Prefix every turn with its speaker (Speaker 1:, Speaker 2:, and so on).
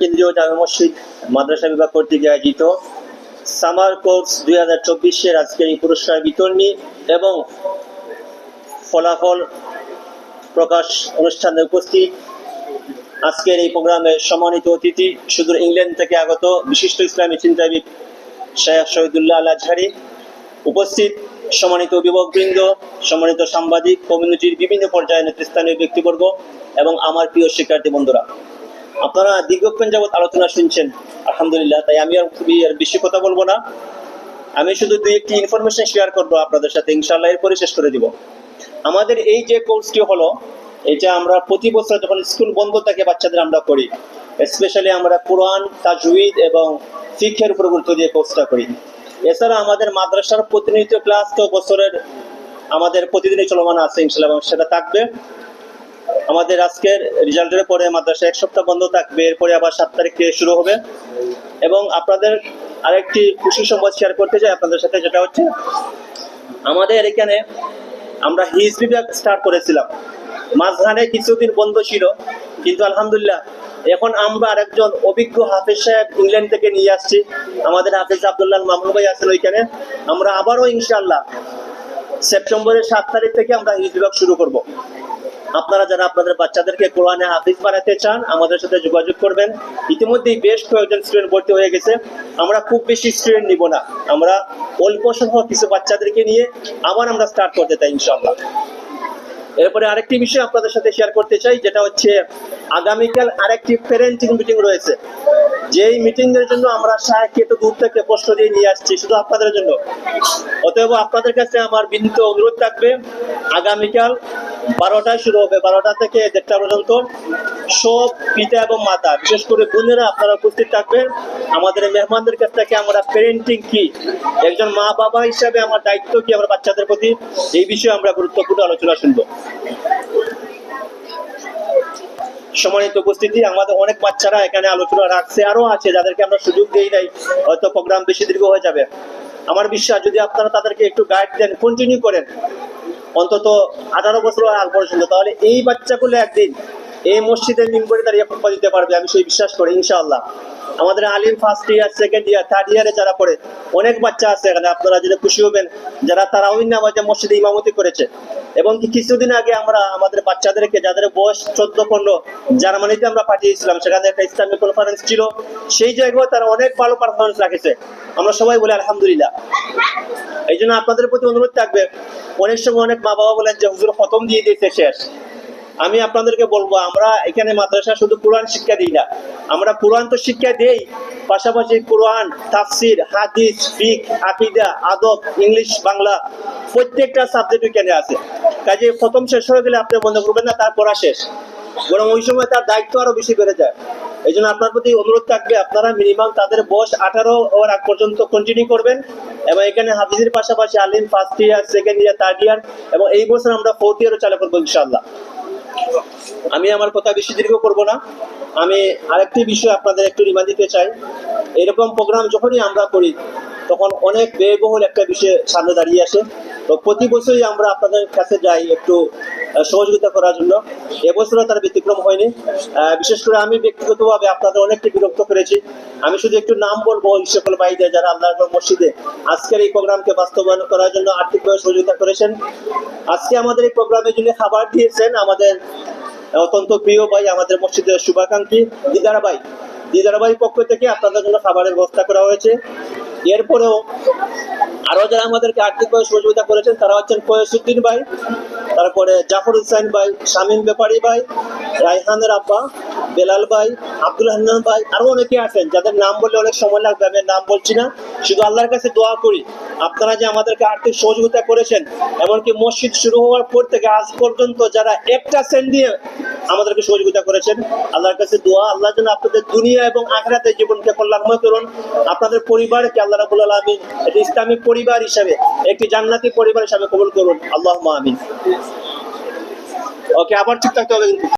Speaker 1: কেন্দ্রীয় মসজিদ মাদ্রাসা আয়োজিত সামার দুই হাজার চব্বিশের আজকের এই পুরস্কার বিতরণী এবং ফলাফল প্রকাশ অনুষ্ঠানে উপস্থিত আজকের এই প্রোগ্রামে সম্মানিত অতিথি সুদূর ইংল্যান্ড থেকে আগত বিশিষ্ট ইসলামী চিন্তাবিদ শাহ শহীদুল্লাহ আল উপস্থিত। সম্মানিত অভিভাবকবৃন্দ, সম্মানিত সাংবাদিক কমিউনিটির বিভিন্ন পর্যায়ের নেতৃস্থানীয় ব্যক্তিবর্গ এবং আমার প্রিয় শিক্ষার্থী বন্ধুরা। আপনারা দীর্ঘক্ষণ যাবৎ আলোচনা শুনছেন, আলহামদুলিল্লাহ, তাই আমি আর খুবই আর বেশি কথা বলব না। আমি শুধু দুই একটি ইনফরমেশন শেয়ার করব আপনাদের সাথে ইনশাল্লাহ এরপরে শেষ করে দিব। আমাদের এই যে কোর্সটি হলো, এটা আমরা প্রতি বছর যখন স্কুল বন্ধ থাকে বাচ্চাদের আমরা করি। স্পেশালি আমরা কোরআন তাজউইদ এবং শিক্ষার উপর গুরুত্ব দিয়ে কোর্সটা করি। এছাড়া আমাদের মাদ্রাসার প্রতিনিধিত্ব ক্লাস তো বছরের আমাদের প্রতিদিনই চলমান আছে ইনশাল্লাহ এবং সেটা থাকবে। আমাদের আজকের রেজাল্টের পরে মাদ্রাসা এক সপ্তাহ বন্ধ থাকবে, এরপরে আবার সাত তারিখ শুরু হবে। এবং আপনাদের আরেকটি খুশি সংবাদ শেয়ার করতে চাই আপনাদের সাথে যেটা হচ্ছে আমাদের এখানে আমরা হিজ বিভাগ স্টার্ট করেছিলাম। মাঝখানে কিছুদিন বন্ধ ছিল, কিন্তু আলহামদুলিল্লাহ এখন আমরা আরেকজন অভিজ্ঞ হাফেজ সাহেব ইংল্যান্ড থেকে নিয়ে আসছি। আমাদের হাফেজ আবদুল্লাহ মামুন ভাই আছেন ওইখানে। আমরা আবারও ইনশাআল্লাহ সেপ্টেম্বরের সাত তারিখ থেকে আমরা হিজ বিভাগ শুরু করব। আপনারা যারা আপনাদের বাচ্চাদেরকে কোরআনে হাফিজ বানাতে চান, আমাদের সাথে যোগাযোগ করবেন। ইতিমধ্যেই বেশ কয়েকজন স্টুডেন্ট ভর্তি হয়ে গেছে। আমরা খুব বেশি স্টুডেন্ট নিব না। আমরা অল্প সংখ্যক কিছু বাচ্চাদেরকে নিয়ে আবার আমরা স্টার্ট করতে চাই ইনশাল্লাহ এরপরে আরেকটি বিষয় আপনাদের সাথে শেয়ার করতে চাই, যেটা হচ্ছে আগামীকাল আরেকটি প্যারেন্টিং মিটিং রয়েছে। যেই মিটিং এর জন্য আমরা সাহেবকে একটু দূর থেকে প্রশ্ন দিয়ে নিয়ে আসছি, শুধু আপনাদের জন্য। অতএব আপনাদের কাছে আমার বিনীত অনুরোধ থাকবে, আগামীকাল বারোটায় শুরু হবে, বারোটা থেকে দেড়টা পর্যন্ত সব পিতা এবং মাতা, বিশেষ করে বোনেরা আপনারা উপস্থিত থাকবেন। আমাদের মেহমানদের কাছ থেকে আমরা প্যারেন্টিং কি একজন মা বাবা হিসাবে আমার দায়িত্ব কি আমার বাচ্চাদের প্রতি? এই বিষয়ে আমরা গুরুত্বপূর্ণ আলোচনা শুনব। সম্মানিত উপস্থিতি, আমাদের অনেক বাচ্চারা এখানে আলোচনা রাখছে, আরও আছে, যাদেরকে আমরা সুযোগ দিই নাই, হয়তো প্রোগ্রাম বেশি দীর্ঘ হয়ে যাবে। আমার বিশ্বাস, যদি আপনারা তাদেরকে একটু গাইড দেন কন্টিনিউ করেন অন্তত আঠারো বছর আগ পর্যন্ত। তাহলে এই বাচ্চাগুলো একদিন এই মসজিদের মিম্বরে দাঁড়িয়ে ফুটপা দিতে পারবে, আমি সেই বিশ্বাস করি, ইনশাআল্লাহ। আমাদের আলিম first year second year third ইয়ারে যারা পড়ে, অনেক বাচ্চা আছে এখানে, আপনারা যদি খুশি হবেন, যারা তারা ওই নামাজে মসজিদে ইমামতি করেছে, এবং কিছুদিন আগে আমরা আমাদের বাচ্চাদেরকে, যাদের বয়স চোদ্দ, পনেরো, জার্মানিতে আমরা পাঠিয়েছিলাম, সেখানে একটা ইসলামিক কনফারেন্স ছিল, সেই জায়গায় তারা অনেক ভালো পারফরমেন্স রাখেছে। আমরা সবাই বলি, আলহামদুলিল্লাহ। এই জন্য আপনাদের প্রতি অনুরোধ থাকবে, অনেক সময় অনেক মা বাবা বলেন যে, হুজুর খতম দিয়ে দিয়েছে, শেষ। আমি আপনাদেরকে বলব, আমরা এখানে মাদ্রাসা শুধু কোরআন শিক্ষা দিই না, আমরা কোরআন তো শিক্ষা দেই, পাশাপাশি কোরআন, তাফসির, হাদিস, ফিক, আকিদা, আদব, ইংলিশ, বাংলা, প্রত্যেকটা সাবজেক্ট এখানে আছে। কাজে খতম শেষ হয়ে গেলে আপনি বন্ধ করবেন না তার পড়া শেষ। বরং ওই সময় তার দায়িত্ব আরও বেশি বেড়ে যায়। এই জন্য আপনার প্রতি অনুরোধ থাকবে, আপনারা মিনিমাম তাদের বয়স আঠারো ওর আগ পর্যন্ত কন্টিনিউ করবেন এবং এখানে হাফিজের পাশাপাশি আলিম first year second year third year এবং এই বছর আমরা ফোর্থ ইয়ারও চালু করব ইনশাল্লাহ আমি আমার কথা বেশি দীর্ঘ করব না। আমি আরেকটি বিষয় আপনাদের একটু রিমান্ড দিতে চাই। এরকম প্রোগ্রাম যখনই আমরা করি তখন অনেক ব্যয়বহুল একটা বিষয় সামনে দাঁড়িয়ে আসে। তো প্রতি বছরই আমরা আপনাদের কাছে যাই একটু সহযোগিতা করার জন্য। এবছরও তার ব্যতিক্রম হয়নি। বিশেষ করে আমি ব্যক্তিগতভাবে আপনাদের অনেকটি বিরক্ত করেছি। আমি শুধু একটু নাম বলব সকল ভাইদের যারা আল্লাহ মসজিদে আজকের এই প্রোগ্রামকে বাস্তবায়ন করার জন্য আর্থিকভাবে সহযোগিতা করেছেন। আজকে আমাদের এই প্রোগ্রামের জন্য খাবার দিয়েছেন, আমাদের অত্যন্ত প্রিয় ভাই, আমাদের মসজিদের শুভাকাঙ্ক্ষী দিদারা ভাই। দিদারা ভাই পক্ষ থেকে আপনাদের জন্য খাবারের ব্যবস্থা করা হয়েছে। এরপরেও আরও যারা আমাদেরকে আর্থিকভাবে সহযোগিতা করেছেন, তারা হচ্ছেন কয়েসুদ্দিন ভাই, তারপরে জাফর হুসাইন ভাই, শামীম ব্যাপারী ভাই, রায়হানের আব্বা, বেলাল ভাই, আব্দুল হান্নান ভাই আরও অনেকে আছেন যাদের নাম বললে অনেক সময় লাগবে, আমি নাম বলছি না। শুধু আল্লাহর কাছে দোয়া করি, আপনারা যে আমাদেরকে আর্থিক সহযোগিতা করেছেন, এমনকি মসজিদ শুরু হওয়ার পর থেকে আজ পর্যন্ত যারা একটা সেন্ট দিয়ে আমাদেরকে সহযোগিতা করেছেন। আল্লাহর কাছে দোয়া, আল্লাহ যেন আপনাদের দুনিয়া এবং আখড়াতে জীবনকে কল্যাণময় করুন। আপনাদের পরিবারকে আল্লাহ রাবুল আলমিন একটি ইসলামিক পরিবার হিসাবে, একটি জান্নাতি পরিবার হিসাবে কবুল করুন। আল্লাহ আমিন। ওকে, আবার ঠিক থাকতে হবে কিন্তু।